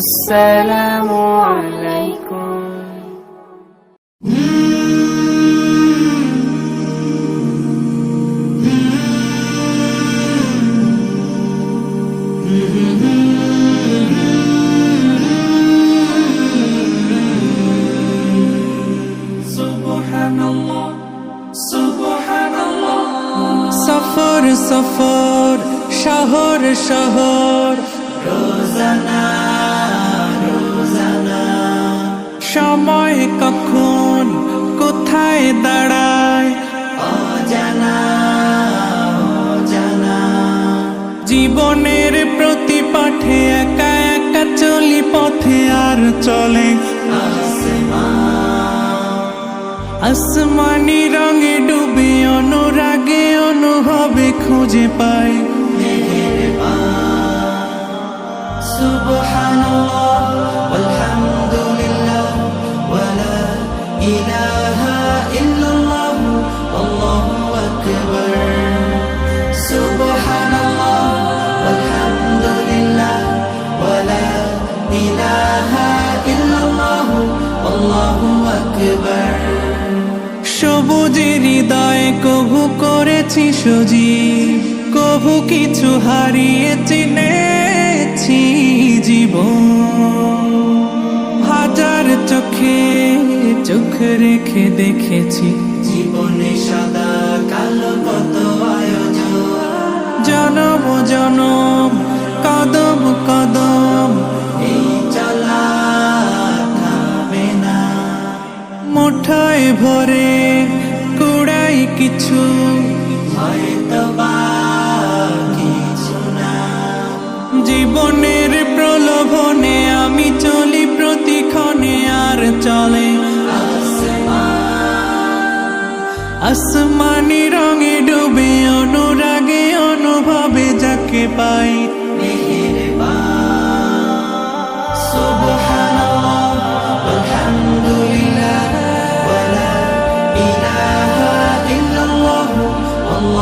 السلام عليكم দাঁড়ায় জীবনের প্রতি পাঠে একা একা চলি পথে আর চলে। আসমানি রঙে ডুবে অনুরাগে অনুভবে খুঁজে পাই। সবুজের করেছি সজীব কভু কিছু হারিয়ে চিনেছি জীবন। হাজার চোখে চোখ রেখে দেখেছি জীবনে সাদা কালো কত আয়োজন। জনম জনম কদম কদম। এই চলা থামে না। মুঠায় ভরে কুড়াই কিছু জীবনের প্রলোভনে আমি চলি প্রতিক্ষণে আর চলে। আসমানি রঙে ডুবে অনুরাগে অনুভবে যাকে পাই।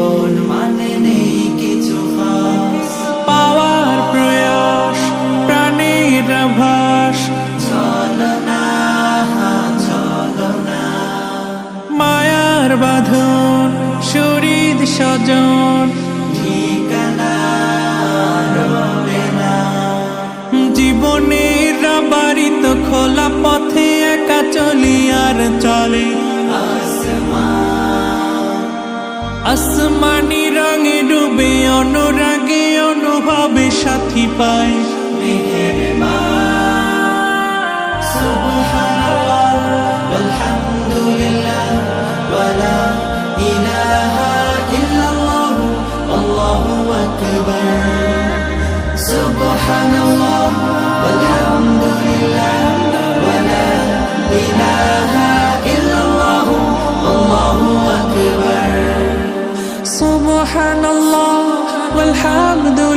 জীবন মানে নেই কিছু পাওয়ার প্রয়াস প্রাণীর ভাস মায়ার বাঁধন শরীর স্বজন আসমানি রঙে ডুবে অনুরাগে অনুভবে সাথী পায়। সুবহানাল্লাহ আলহামদুলিল্লাহ ওয়ালা ইলাহা والحمد لله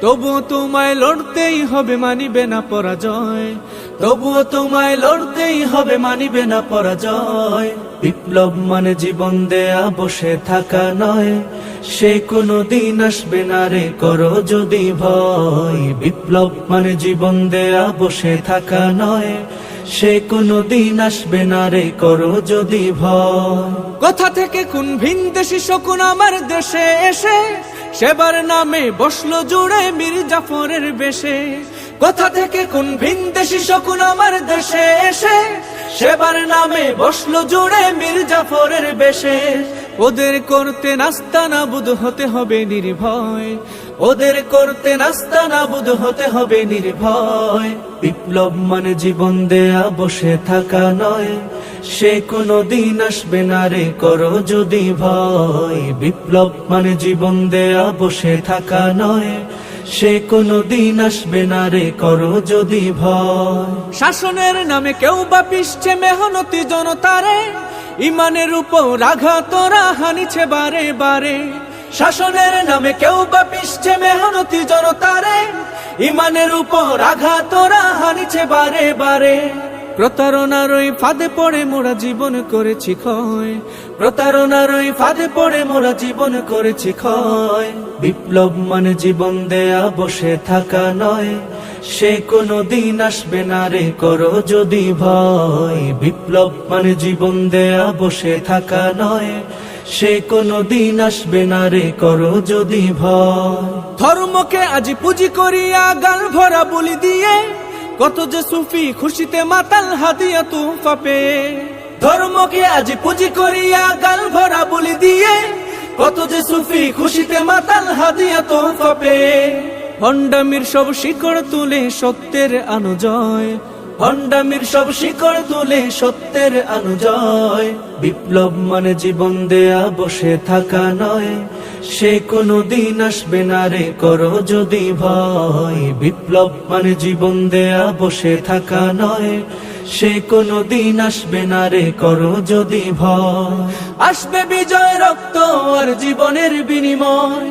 তবুও তোমায় লড়তেই হবে, মানিবে না পরাজয়। তবুও তোমায় লড়তেই হবে, মানিবে না পরাজয়। বিপ্লব মানে জীবন দেয়া, বসে থাকা নয়। সে কোনো দিন আসবে না রে, করো যদি ভয়। বিপ্লব মানে জীবন দেয়া, বসে থাকা নয়। সে কোনো দিন আসবে না রে, করো যদি ভয়। কোথা থেকে কোন ভিন দেশি শকুন আমার দেশে এসে? সেবার নামে বসল জুড়ে মীর বেশে। কোথা থেকে কোন ভিন দেশি শকুন আমার দেশে এসে? সেবার নামে বসল জুড়ে মীর জাফরের বেশে। ওদের করতে নাস্তা নাবুদ হতে হবে নির্ভয়। ওদের করতে নাস্তা নাবুদ হতে হবে নির্ভয়। বিপ্লব মানে জীবন দেয়া, বসে থাকা নয়। সে কোনো দিন আসবে না রে, করো যদি ভয়। বিপ্লব মানে জীবন দেয়া, বসে থাকা নয়। সে কোনো দিন আসবে না রে, করো যদি ভয়। শাসনের নামে কেউ বা পিসছে মেহনতি জনতারে। ইমানের উপর আঘাত হানিছে বারে বারে। শাসনের নামে কেউ বা পিসছে মেহনতি জনতারে, ইমানের উপর আঘাত হানিছে বারে বারে। প্রতারণার ওই ফাঁদে পড়ে মোরা জীবন করেছি ক্ষয়। প্রতারণার ওই ফাঁদে পড়ে মোরা জীবন করেছি ক্ষয়। বিপ্লব মানে জীবন দেয়া, বসে থাকা নয়। সে কোনো দিন আসবে না রে, করো যদি ভয়। বিপ্লব মানে জীবন দেয়া, বসে থাকা নয়। সে কোনো দিন আসবে না রে, করো যদি ভয়। ধর্মকে আজ পুঁজি করিয়া গাল ভরা বলি দিয়ে, কত যে সুফি খুশিতে মাতাল হাদিয়া তুফা পেয়ে। ধর্মকে আজ পুঁজি করিয়া গাল ভরা বলি দিয়ে, কত যে সুফি খুশিতে মাতাল হাদিয়া তোহফা পেয়ে। ভণ্ডামির সব শিকড় তুলে সত্যের আনুজয় ভণ্ডামির সব শিকড় তুলে সত্যের অনুজয়। বিপ্লব মানে জীবন দেয়া, বসে থাকা নয়। সে কোনো দিন আসবে না রে, করো যদি ভয়। বিপ্লব মানে জীবন দেয়া, বসে থাকা নয়। সে কোনো দিন আসবে না রে, করো যদি ভয়। আসবে বিজয় রক্ত আর জীবনের বিনিময়।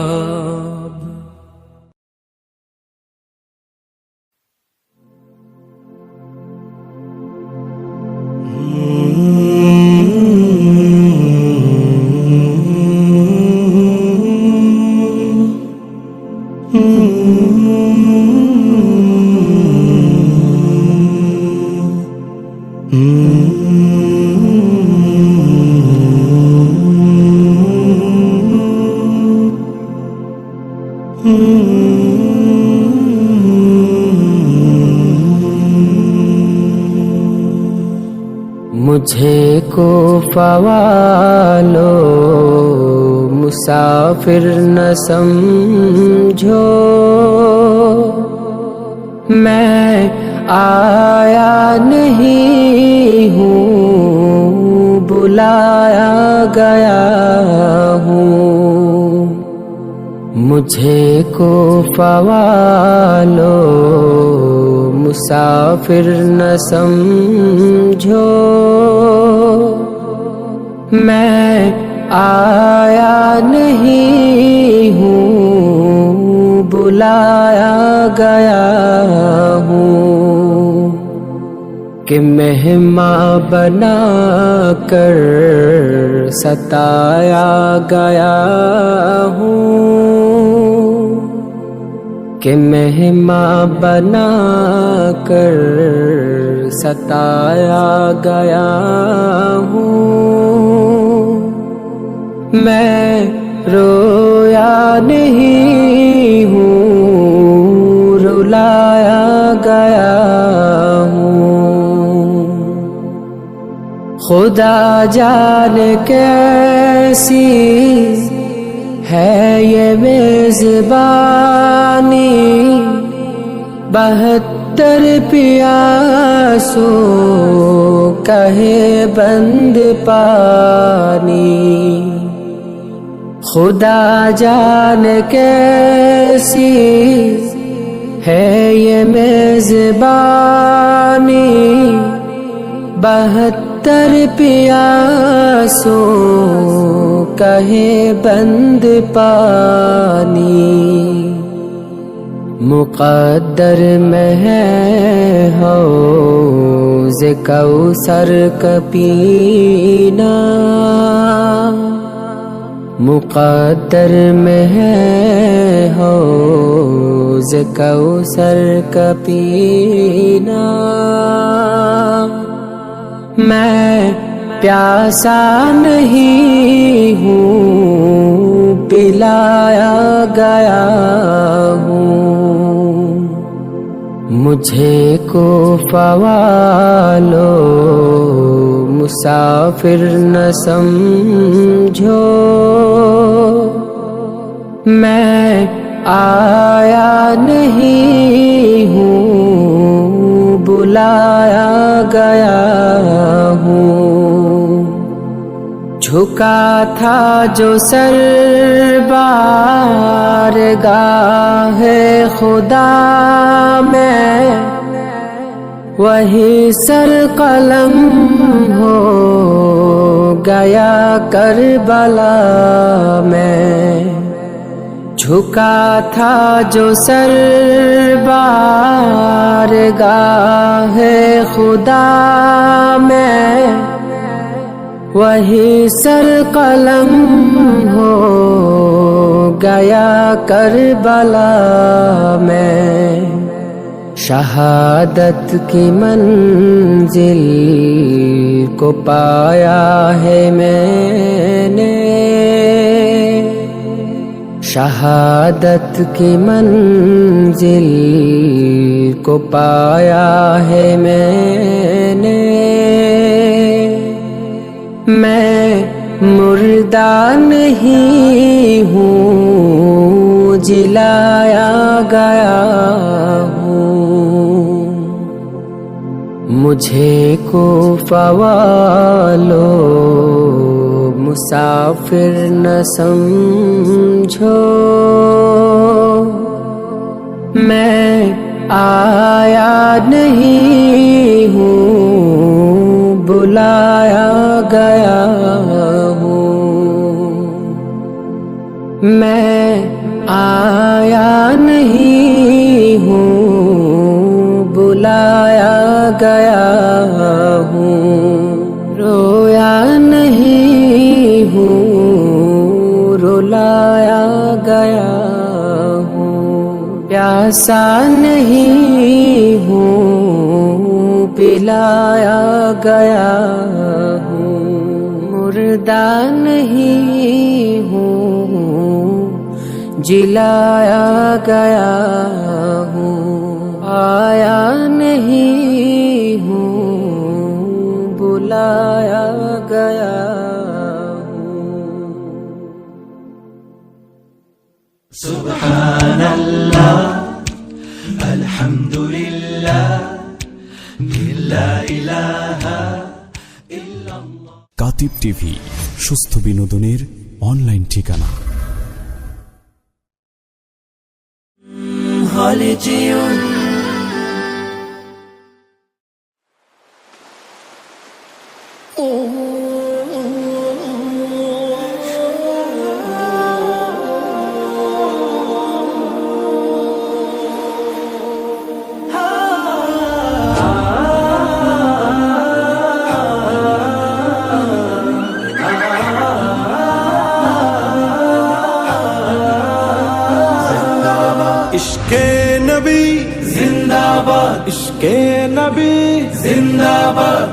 فوالو مسافر نہ سمجھو۔ میں آیا نہیں ہوں بلایا گیا ہوں۔ مجھے کو فوالو مسافر نہ سمجھو۔ میں آیا نہیں ہوں، بلایا گیا ہوں۔ کہ مہماں بنا کر ستایا گیا ہوں۔ کہ مہما بنا کر ستایا گیا ہوں۔ میں رویا نہیں ہوں، رلایا گیا ہوں۔ خدا جان کیسی ہے یہ میزبانی بہتر پیاسو کہے بند پانی خدا جان کیسی ہے یہ میزبانی بہتر پیاسو کہے بند پانی۔ مقدر میں ہے حوض کوثر کا پینا مقدر میں ہے حوض کوثر کا پینا میں پیاسا نہیں ہوں، پلایا گیا ہوں۔ مجھے کو فوالو، مسافر نہ سمجھو۔ میں آیا نہیں ہوں بلایا گیا ہوں۔ جھکا تھا جو سر بار گاہ خدا میں، وہی سر قلم ہو گیا کربلا میں۔ جھکا تھا جو سر بار گاہ خدا میں، وہی سر قلم ہو گیا کربلا میں۔ شہادت کی منزل کو پایا ہے میں نے۔ شہادت کی منزل کو پایا ہے میں نے۔ میں مردہ نہیں ہوں، جلایا گیا ہوں۔ مجھے کو فوالو मुसाफिर न समझो। मैं आया नहीं हूँ बुलाया गया हूँ। मैं आया नहीं हूँ बुलाया गया ہنسا نہیں ہوں پلایا گیا ہوں مردہ نہیں ہوں جلایا گیا ہوں آیا نہیں কাতিব টিভি সুস্থ বিনোদনের অনলাইন ঠিকানা Oh.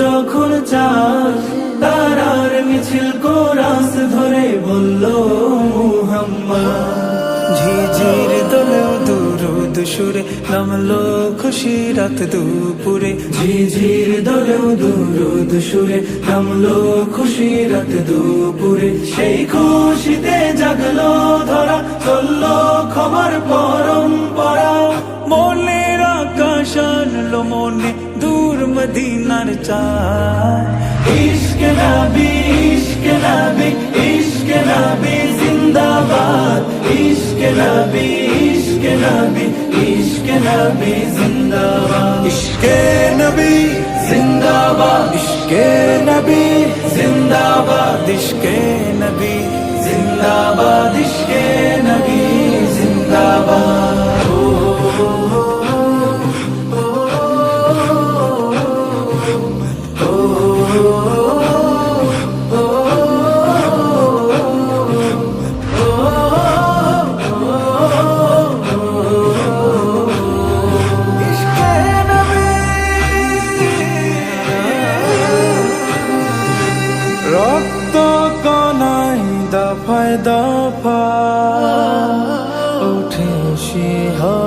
যখন চাঁদ তারার মিছিল কোরাস ধরে বলল মুহাম্মদ। ঝিঝির দলেও দুরুদ সুরে নামলো খুশি রাত দুপুরে। ঝিঝির দলেও দুরুদ সুরে নামলো খুশি রাত দুপুরে। সেই খুশিতে জাগলো ধরা চলল খবর পরম্পরা। মনের আনলো মনে দূর মদিনার চায় ইশক নবী ইশক নবী ইশক নবী জিন্দাবাদ ইশক নবী ইশক নবী ইশক নবী জিন্দাবাদ ইশকে নবী জিন্দাবাদ ইশকে নবী জিন্দাবাদ ইশকে নবী জিন্দাবাদ ইশকে নবী জিন্দাবাদ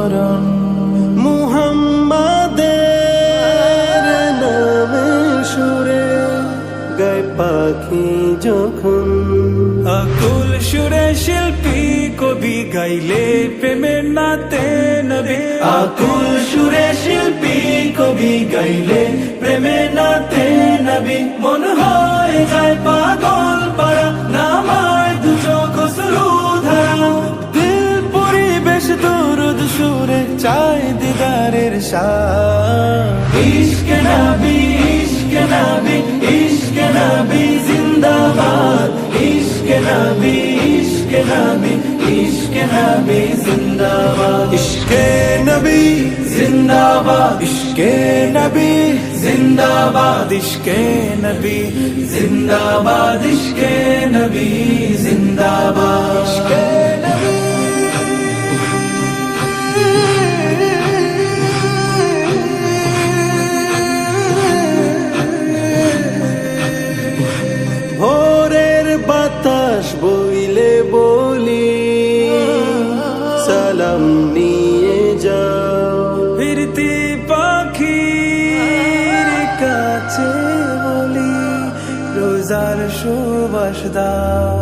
শিহরণ মুহাম্মাদের নামে সুরে গায় পাখি যখন। আকুল সুরে শিল্পী কবি গাইলে প্রেমের নাতে নবী আকুল সুরে শিল্পী কবি গাইলে প্রেমের নাতে নবী মন হয় যায় পাগল পারা নামায় দরুদ সুরে চাই দিদারের শাহ ইশক নবী ইশক নবী ইশক নবী জিন্দাবাদ। ইশক নবী ইশক নবী ইশক নবী জিন্দাবাদ। ইশকে নবী জিন্দাবাদ। ইশকে নবী জিন্দাবাদ। ইশকে নবী। জিন্দাবাদ ইশকে নবী জিন্দাবাদ। ইশকে নবী। সালাম নিয়ে যাও। ফিরতি পাখির কাছে বলি রোজার সুবাস দাও।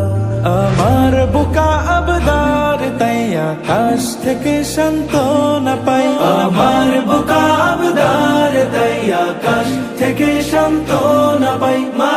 আমার বোকা আবদার তাই আকাশ থেকে শান্তনা পাই। আমার বোকা আবদার তাই আকাশ থেকে শান্তনা পাই। মায়ার